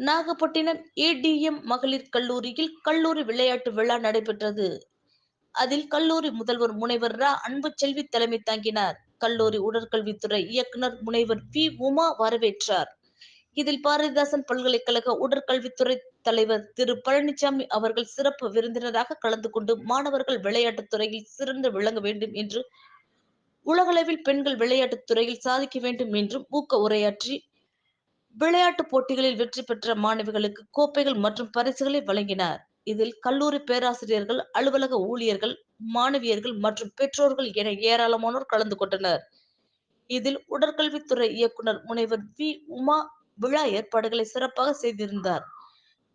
Nagapattinam ATM மகளிர் கல்லூரியில் கல்லூரி விளையாட்டு விழா நடைபெற்றது. அதில் கல்லூரி முதல்வர் முனைவர் ரா. அன்புச்செல்வி தலைமை தாங்கினார். கல்லூரி உடற்கல்வித்துறை இயக்குனர் முனைவர் பி. உமா வரவேற்றார். இதில் பாரதிதாசன் பல்கலைக்கழக உடற்கல்வித்துறை தலைவர் திரு. பழனிசாமி அவர்கள் சிறப்பு விருந்தினராக கலந்து கொண்டு மாணவர்கள் விளையாட்டுத் துறையில் சிறந்து விளங்க வேண்டும் என்று உலகளவில் பெண்கள் விளையாட்டுத் துறையில் சாதிக்க வேண்டும் என்றும் ஊக்க உரையாற்றி விளையாட்டுப் போட்டிகளில் வெற்றி பெற்ற மாணவிகளுக்கு கோப்பைகள் மற்றும் பரிசுகளை வழங்கினார். இதில் கல்லூரி பேராசிரியர்கள் அலுவலக ஊழியர்கள் மாணவியர்கள் மற்றும் பெற்றோர்கள் என ஏராளமானோர் கலந்து கொண்டனர். இதில் உடற்கல்வித்துறை இயக்குனர் முனைவர் வி. உமா விழா ஏற்பாடுகளை சிறப்பாக செய்திருந்தார்.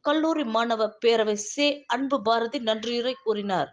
கல்லூரி மாணவ பேரவை சே. அன்பு பாரதி நன்றியுரை கூறினார்.